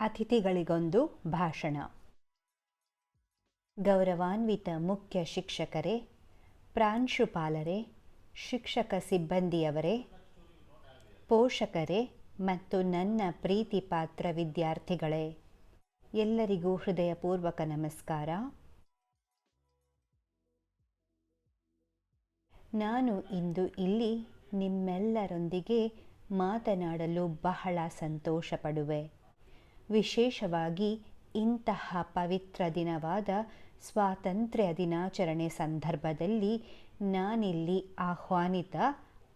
ಅತಿಥಿಗಳಿಗೊಂದು ಭಾಷಣ. ಗೌರವಾನ್ವಿತ ಮುಖ್ಯ ಶಿಕ್ಷಕರೇ, ಪ್ರಾಂಶುಪಾಲರೇ, ಶಿಕ್ಷಕ ಸಿಬ್ಬಂದಿಯವರೇ, ಪೋಷಕರೇ ಮತ್ತು ನನ್ನ ಪ್ರೀತಿ ಪಾತ್ರ ವಿದ್ಯಾರ್ಥಿಗಳೇ, ಎಲ್ಲರಿಗೂ ಹೃದಯಪೂರ್ವಕ ನಮಸ್ಕಾರ. ನಾನು ಇಂದು ಇಲ್ಲಿ ನಿಮ್ಮೆಲ್ಲರೊಂದಿಗೆ ಮಾತನಾಡಲು ಬಹಳ ಸಂತೋಷಪಡುವೆ. ವಿಶೇಷವಾಗಿ ಇಂತಹ ಪವಿತ್ರ ದಿನವಾದ ಸ್ವಾತಂತ್ರ್ಯ ದಿನಾಚರಣೆ ಸಂದರ್ಭದಲ್ಲಿ ನಾನಿಲ್ಲಿ ಆಹ್ವಾನಿತ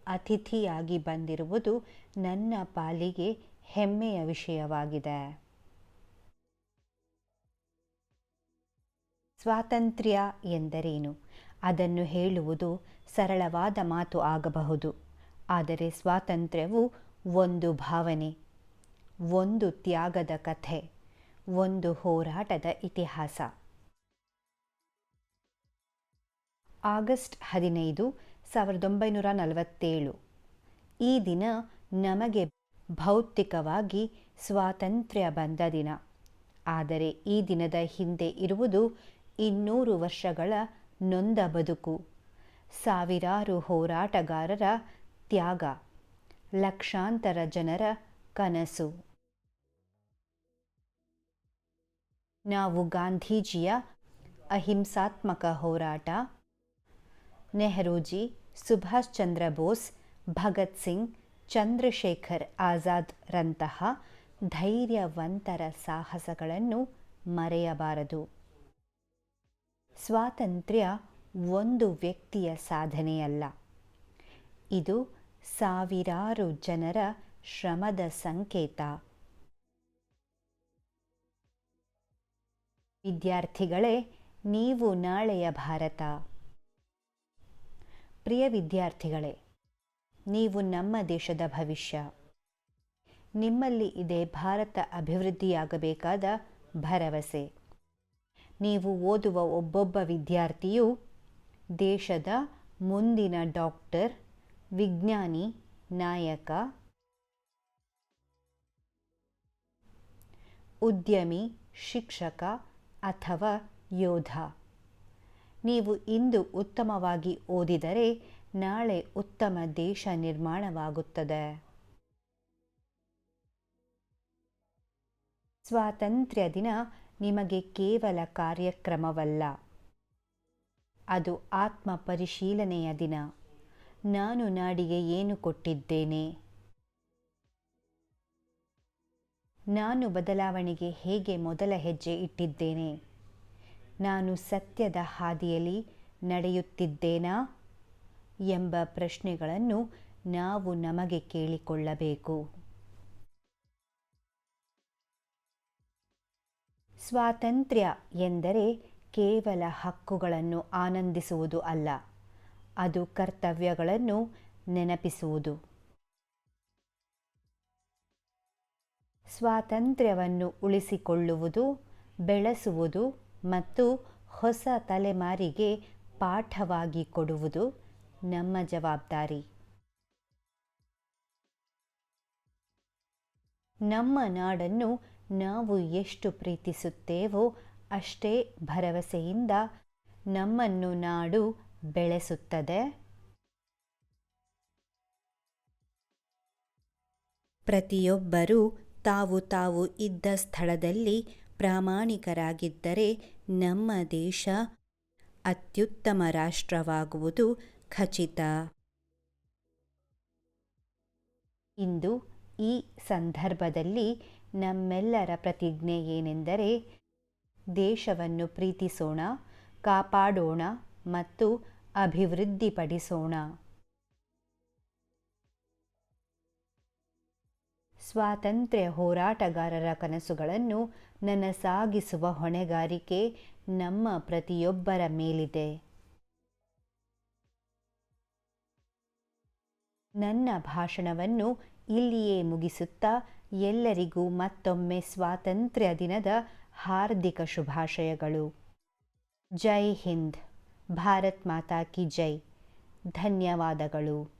ಅತಿಥಿಯಾಗಿ ಬಂದಿರುವುದು ನನ್ನ ಪಾಲಿಗೆ ಹೆಮ್ಮೆಯ ವಿಷಯವಾಗಿದೆ. ಸ್ವಾತಂತ್ರ್ಯ ಎಂದರೇನು? ಅದನ್ನು ಹೇಳುವುದು ಸರಳವಾದ ಮಾತು ಆಗಬಹುದು. ಆದರೆ ಸ್ವಾತಂತ್ರ್ಯವು ಒಂದು ಭಾವನೆ. ಒಂದು ತ್ಯಾಗದ ಕಥೆ, ಒಂದು ಹೋರಾಟದ ಇತಿಹಾಸ. ಆಗಸ್ಟ್ ಹದಿನೈದು, ಸಾವಿರದ ಒಂಬೈನೂರ ನಲವತ್ತೇಳು. ಈ ದಿನ ನಮಗೆ ಭೌತಿಕವಾಗಿ ಸ್ವಾತಂತ್ರ್ಯ ಬಂದ ದಿನ. ಆದರೆ ಈ ದಿನದ ಹಿಂದೆ ಇರುವುದು ಇನ್ನೂರು ವರ್ಷಗಳ ನೊಂದ ಬದುಕು. ಸಾವಿರಾರು ಹೋರಾಟಗಾರರ ತ್ಯಾಗ. ಲಕ್ಷಾಂತರ ಜನರ ಕನಸು. ನಾವು ಗಾಂಧೀಜಿಯ ಅಹಿಂಸಾತ್ಮಕ ಹೋರಾಟ. ನೆಹರೂಜಿ, ಸುಭಾಷ್ ಚಂದ್ರ ಬೋಸ್, ಭಗತ್ ಸಿಂಗ್, ಚಂದ್ರಶೇಖರ್ ಆಜಾದ್ರಂತಹ ಧೈರ್ಯವಂತರ ಸಾಹಸಗಳನ್ನು ಮರೆಯಬಾರದು. ಸ್ವಾತಂತ್ರ್ಯ ಒಂದು ವ್ಯಕ್ತಿಯ ಸಾಧನೆಯಲ್ಲ. ಇದು ಸಾವಿರಾರು ಜನರ ಶ್ರಮದ ಸಂಕೇತ. ವಿದ್ಯಾರ್ಥಿಗಳೇ, ನೀವು ನಾಳೆಯ ಭಾರತ. ಪ್ರಿಯ ವಿದ್ಯಾರ್ಥಿಗಳೇ, ನೀವು ನಮ್ಮ ದೇಶದ ಭವಿಷ್ಯ. ನಿಮ್ಮಲ್ಲಿ ಇದೆ ಭಾರತ ಅಭಿವೃದ್ಧಿಯಾಗಬೇಕಾದ ಭರವಸೆ. ನೀವು ಓದುವ ಒಬ್ಬೊಬ್ಬ ವಿದ್ಯಾರ್ಥಿಯು ದೇಶದ ಮುಂದಿನ ಡಾಕ್ಟರ್, ವಿಜ್ಞಾನಿ, ನಾಯಕ ಉದ್ಯಮಿ, ಶಿಕ್ಷಕ ಅಥವಾ ಯೋಧ. ನೀವು ಇಂದು ಉತ್ತಮವಾಗಿ ಓದಿದರೆ ನಾಳೆ ಉತ್ತಮ ದೇಶ ನಿರ್ಮಾಣವಾಗುತ್ತದೆ. ಸ್ವಾತಂತ್ರ್ಯ ದಿನ ನಿಮಗೆ ಕೇವಲ ಕಾರ್ಯಕ್ರಮವಲ್ಲ. ಅದು ಆತ್ಮ ಪರಿಶೀಲನೆಯ ದಿನ. ನಾನು ನಾಡಿಗೆ ಏನು ಕೊಟ್ಟಿದ್ದೇನೆ? ನಾನು ಬದಲಾವಣೆಗೆ ಹೇಗೆ ಮೊದಲ ಹೆಜ್ಜೆ ಇಟ್ಟಿದ್ದೇನೆ? ನಾನು ಸತ್ಯದ ಹಾದಿಯಲ್ಲಿ ನಡೆಯುತ್ತಿದ್ದೇನಾ? ಎಂಬ ಪ್ರಶ್ನೆಗಳನ್ನು ನಾವು ನಮಗೆ ಕೇಳಿಕೊಳ್ಳಬೇಕು. ಸ್ವಾತಂತ್ರ್ಯ ಎಂದರೆ ಕೇವಲ ಹಕ್ಕುಗಳನ್ನು ಆನಂದಿಸುವುದು ಅಲ್ಲ, ಅದು ಕರ್ತವ್ಯಗಳನ್ನು ನೆನಪಿಸುವುದು. ಸ್ವಾತಂತ್ರ್ಯವನ್ನು ಉಳಿಸಿಕೊಳ್ಳುವುದು, ಬೆಳೆಸುವುದು ಮತ್ತು ಹೊಸ ತಲೆಮಾರಿಗೆ ಪಾಠವಾಗಿ ಕೊಡುವುದು ನಮ್ಮ ಜವಾಬ್ದಾರಿ. ನಮ್ಮ ನಾಡನ್ನು ನಾವು ಎಷ್ಟು ಪ್ರೀತಿಸುತ್ತೇವೋ ಅಷ್ಟೇ ಭರವಸೆಯಿಂದ ನಮ್ಮನ್ನು ನಾಡು ಬೆಳೆಸುತ್ತದೆ. ಪ್ರತಿಯೊಬ್ಬರೂ ತಾವು ತಾವು ಇದ್ದ ಸ್ಥಳದಲ್ಲಿ ಪ್ರಾಮಾಣಿಕರಾಗಿದ್ದರೆ ನಮ್ಮ ದೇಶ ಅತ್ಯುತ್ತಮ ರಾಷ್ಟ್ರವಾಗುವುದು ಖಚಿತ. ಇಂದು ಈ ಸಂದರ್ಭದಲ್ಲಿ ನಮ್ಮೆಲ್ಲರ ಪ್ರತಿಜ್ಞೆ ಏನೆಂದರೆ ದೇಶವನ್ನು ಪ್ರೀತಿಸೋಣ, ಕಾಪಾಡೋಣ ಮತ್ತು ಅಭಿವೃದ್ಧಿಪಡಿಸೋಣ. ಸ್ವಾತಂತ್ರ್ಯ ಹೋರಾಟಗಾರರ ಕನಸುಗಳನ್ನು ನನಸಾಗಿಸುವ ಹೊಣೆಗಾರಿಕೆ ನಮ್ಮ ಪ್ರತಿಯೊಬ್ಬರ ಮೇಲಿದೆ. ನನ್ನ ಭಾಷಣವನ್ನು ಇಲ್ಲಿಯೇ ಮುಗಿಸುತ್ತಾ ಎಲ್ಲರಿಗೂ ಮತ್ತೊಮ್ಮೆ ಸ್ವಾತಂತ್ರ್ಯ ದಿನದ ಹಾರ್ದಿಕ ಶುಭಾಶಯಗಳು. ಜೈ ಹಿಂದ್. ಭಾರತ್ ಮಾತಾ ಕಿ ಜೈ. ಧನ್ಯವಾದಗಳು.